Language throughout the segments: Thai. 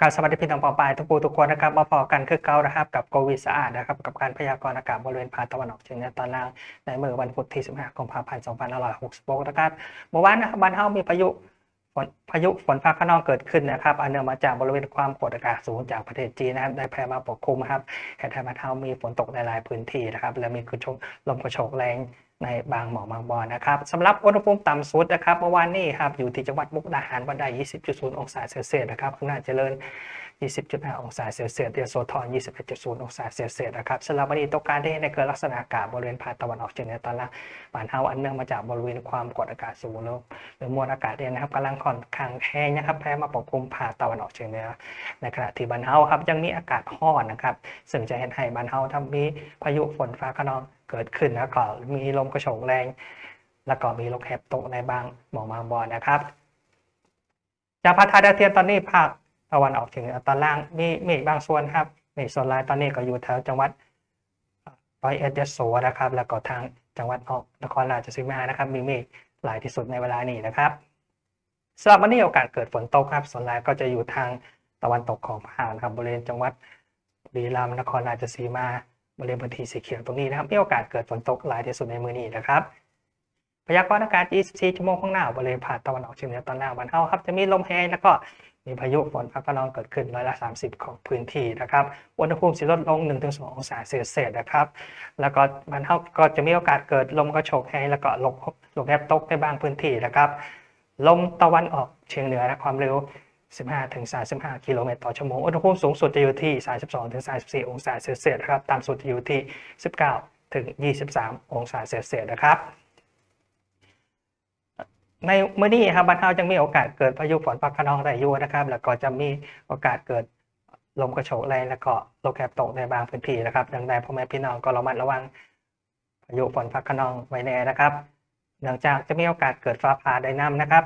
การสวัสดีพี่น้องปอปายทุกผู้ทุกคนนะครับมาพอกันคือเก้านะครับกับโควิดสะอาดนะครับกับการพยากรณ์อากาศบริเวณภาคตะวันออกเฉียงเหนือตอนล่างในเมื่อวันพุธที่ 15กุมภาพันธ์2566นะครับเมื่อวานนะครับบ้านเฮามีพายุ พายุฝนฟ้าขนองเกิดขึ้นนะครับอันเนื่องมาจากบริเวณความกดอากาศสูงจากประเทศจีนนะครับได้แผ่มาปกคลุมนะครับแถบมาเทามีฝนตกในหลายพื้นที่นะครับ และมีกระโชกลมกระโชกแรงในบางหมอกบางบอนนะครับสำหรับอุณหภูมิต่ำสุดนะครับเมื่อวานนี้ครับอยู่ที่จังหวัดมุกดาหารวันได้ 20.0 องศาเซลเซียสนะครับอำนาจเจริญ 20.5 องศาเซลเซียสเดียโซทอน21.0 องศาเซลเซียสนะครับสำหรับวันนี้ตกการที่ในเกิดลักษณะอากาศบริเวณภาคตะวันออกเฉียงเหนือตอนล่างบ้านเฮาอันเนื่องมาจากบริเวณความกดอากาศสูงหรือหรือมวลอากาศเย็นนะครับกำลังค่อนข้างแห้งนะครับแผ่มาปกคลุมภาคตะวันออกเฉียงเหนือในขณะที่บ้านเฮาครับยังมีอากาศร้อนนะครับซึ่งจะเห็นให้บ้านเฮาถ้ามีพายุฝนฟ้าขนองเกิดขึ้นแล้วก็มีลมกระโชกแรง แล้วก็มีลูกเห็บตกในบางหมอกบางบอนนะครับจากพระธาตุดาวเทียมตอนนี้ภาค ตะวันออกเฉียงเหนือตอนล่างมีมฆบางส่วนครับมฆส่วนรายตอนนี้ก็อยู่แถวจังหวัดร้อยเอ็ดยโสนะครับ แล้วก็ทางจังหวัดออกนครราชสีมานะครับ มีมฆหลายที่สุดในเวลานี้นะครับสำหรับวันนี้โอกาสเกิดฝนตกครับ ส่วนรายก็จะอยู่ทางตะวันตกของภาคนะครับบริเวณจังหวัดบุรีรัมย์นครราชสีมาบริเวณพื้นที่สีเขียวตรงนี้นะครับมีโอกาสเกิดฝนตกหลายที่สุดในมือนี้นะครับพยากรณ์อากาศ 24 ชั่วโมงข้างหน้าบริเวณภาตะวันออกเฉียงเหนือตอนล่างบ้านเฮาครับ จะมีลมแห้งแล้วก็ มีพายุฝนฟ้าคะนองเกิดขึ้นร้อยละ 30 ของพื้นที่นะครับ อุณหภูมิสิลดลง 1-2 องศาเซลเซียสนะครับ แล้วก็บ้านเฮาก็จะมีโอกาสเกิดลมกระโชกแห้งแล้วก็ลมลมแอบตกในบางพื้นที่นะครับ ลมตะวันออกเฉียงเหนือนะความเร็ว 15-35 กิโลเมตรต่อชั่วโมง อุณหภูมิสูงสุดจะอยู่ที่ 32-34 องศาเซลเซียสนะครับ ต่ำสุดจะอยู่ที่ 19-23 องศาเซลเซียสนะครับ ในเมื่อนี้ครับบ้านเฮายังมีโอกาสเกิดพายุฝนฟ้าคะนองได้อยู่นะครับ แล้วก็จะมีโอกาสเกิดลมกระโชกแรงแล้วก็ลมแคบตกในบางพื้นที่นะครับ ดังนั้นพ่อแม่พี่น้องก็ระมัดระวังพายุฝนฟ้าคะนองไว้แน่นะครับ เนื่องจากจะมีโอกาสเกิดฟ้าผ่าได้นํนะครับ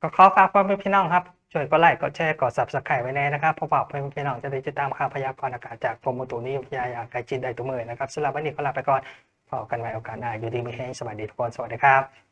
ก็ขอฝากพ่อแม่พี่น้องครับ ช่วยกดไลค์กดแชร์กด subscribe ไว้แน่นะครับเพราะว่าพ่อแม่พี่น้องจะได้ติดตามข่าวพยากรณ์อากาศจากกรมอุตุนิยมวิทยาอย่างใกล้ชิดได้ทุกมื้อนะครับสำหรับวันนี้ก็ลาไปก่อนพบกันใหม่โอกาสหน้าอยู่ดีมีแห้งสวัสดีทุกคนสวัสดีครับ